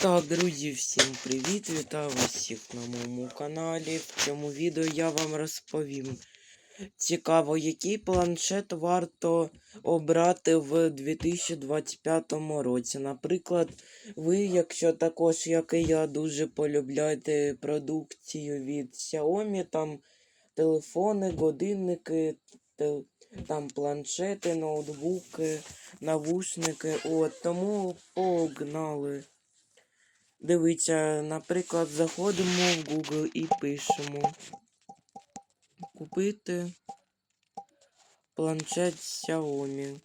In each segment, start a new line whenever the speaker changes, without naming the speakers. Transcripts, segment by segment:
Так, друзі, всім привіт! Вітаю вас всіх на моєму каналі. В цьому відео я вам розповім. Цікаво, який планшет варто обрати в 2025 році. Наприклад, ви, якщо також, як і я, дуже полюбляєте продукцію від Xiaomi, там телефони, годинники, там планшети, ноутбуки, навушники. От, тому погнали. Дивіться, наприклад, заходимо в Google і пишемо купити планшет Xiaomi.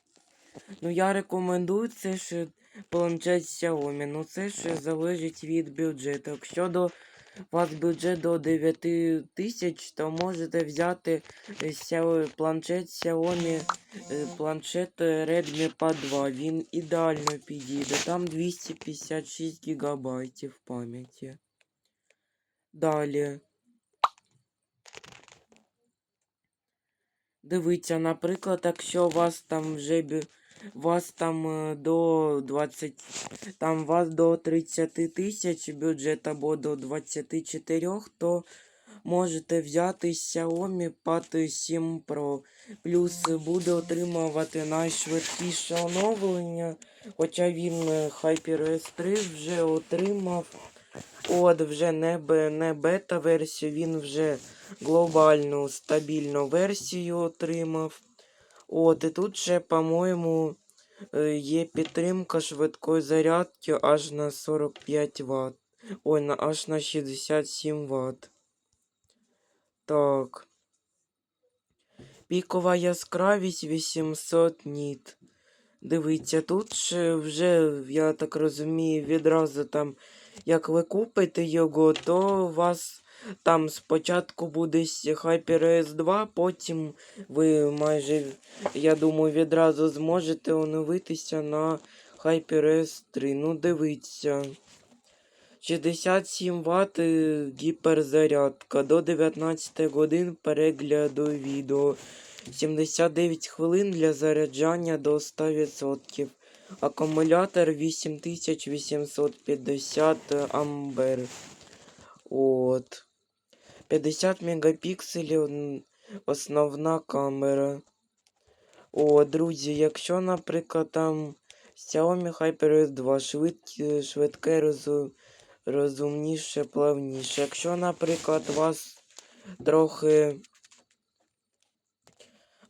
Ну, я рекомендую це ще планшет Xiaomi. Ну це ще залежить від бюджету. Якщо до у вас бюджет до 9 тисяч, то можете взяти е, планшет Xiaomi, е, планшет Redmi Pad 2. Він ідеально підійде. Там 256 гігабайтів пам'яті. Далі. Дивіться, наприклад, якщо у вас там вже вас там е, до 20, там вас до 30 тисяч бюджет або до 24, то можете взяти Xiaomi Pad 7 Pro. Плюс буде отримувати найшвидкіше оновлення, хоча він е, HyperOS 3 вже отримав. От, вже не, не бета-версію, він вже глобальну стабільну версію отримав. От, і тут ще, по-моєму, е, є підтримка швидкої зарядки аж на 45 Вт. Ой, на, аж на 67 Вт. Так. Пікова яскравість 800 ніт. Дивіться, тут ще вже, я так розумію, відразу там, як ви купите його, то у вас там спочатку буде с- HyperOS 2, потім ви майже, я думаю, відразу зможете оновитися на HyperOS 3. Ну, дивіться. 67 Вт гіперзарядка до 19 годин перегляду відео. 79 хвилин для заряджання до 100%. Акумулятор 8850 ампер. От. 50 мегапікселів основна камера. О, друзі, якщо, наприклад, там Xiaomi HyperOS 2 швидкі, швидке розу, розумніше, плавніше. Якщо, наприклад, у вас трохи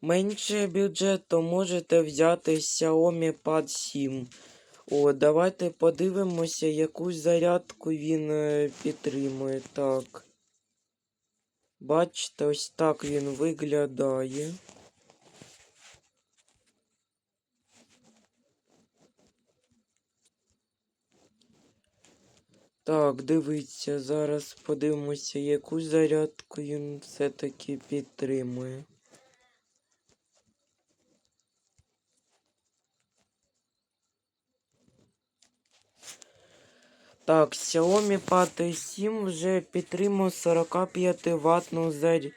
менше бюджет, то можете взяти Xiaomi Pad 7. О, давайте подивимося, яку зарядку він е, підтримує. Так. Бачите, ось так він виглядає. Так, дивіться, зараз подивимося, яку зарядку він все-таки підтримує. Так, Xiaomi Pad 7 вже підтримує 45 ватну заря...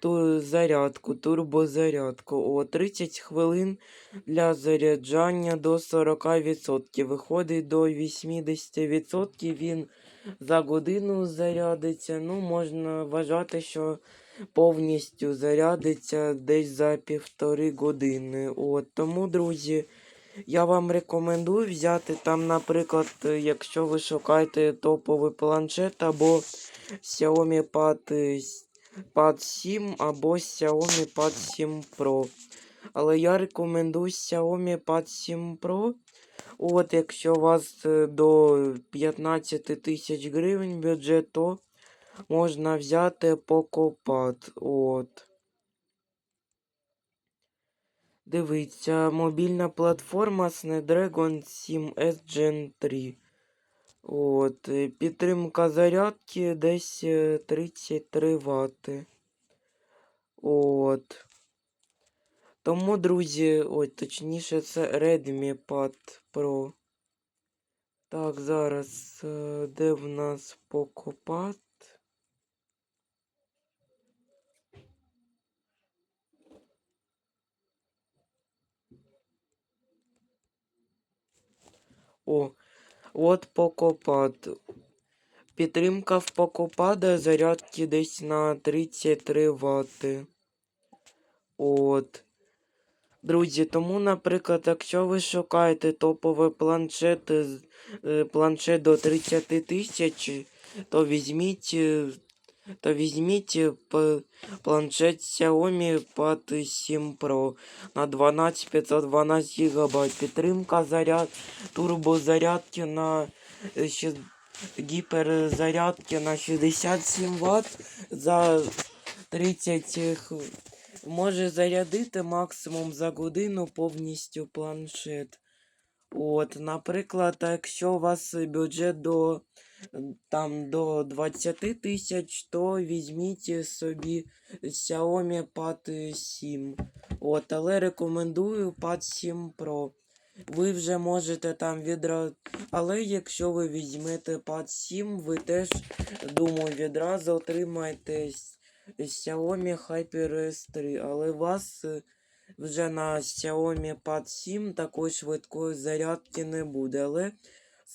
ту зарядку, турбозарядку. О, 30 хвилин для заряджання до 40%. Виходить до 80%. Він за годину зарядиться. Ну, можна вважати, що повністю зарядиться десь за півтори години. От, тому, друзі. Я вам рекомендую взяти там, наприклад, е, якщо ви шукаєте топовий планшет або Xiaomi Pad, е, Pad 7 або Xiaomi Pad 7 Pro. Але я рекомендую Xiaomi Pad 7 Pro. От, якщо у вас е, до 15 тисяч гривень бюджет, то можна взяти Pad. От. Дивіться, мобільна платформа Snapdragon 7S Gen 3. От, е, підтримка зарядки десь е, 33 Вт. От. Тому, друзі, ой, точніше, це Redmi Pad Pro. Так, зараз, е, де в нас Poco О, От Покопад. Підтримка в Покопада зарядки десь на 33 Вт. От. Друзі, тому, наприклад, якщо ви шукаєте топовий планшет, е, планшет до 30 тисяч, то візьміть, е, то візьміть планшет Xiaomi Pad 7 Pro на 12 512 ГБ. Підтримка заряд, турбозарядки на е, гіперзарядки на 67 Вт за 30 хвилин може зарядити максимум за годину повністю планшет. От, наприклад, якщо у вас бюджет до, там, до 20 тисяч, то візьміть собі Xiaomi Pad 7. От, але рекомендую Pad 7 Pro. Ви вже можете там відразу. Але якщо ви візьмете Pad 7, ви теж, думаю, відразу отримаєте Xiaomi HyperOS 3, але вас е, вже на Xiaomi Pad 7 такої швидкої зарядки не буде, але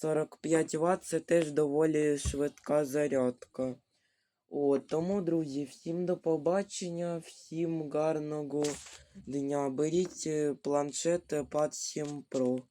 45 Вт це теж доволі швидка зарядка. От, тому, друзі, всім до побачення, всім гарного дня. Беріть е, планшет Pad 7 Pro.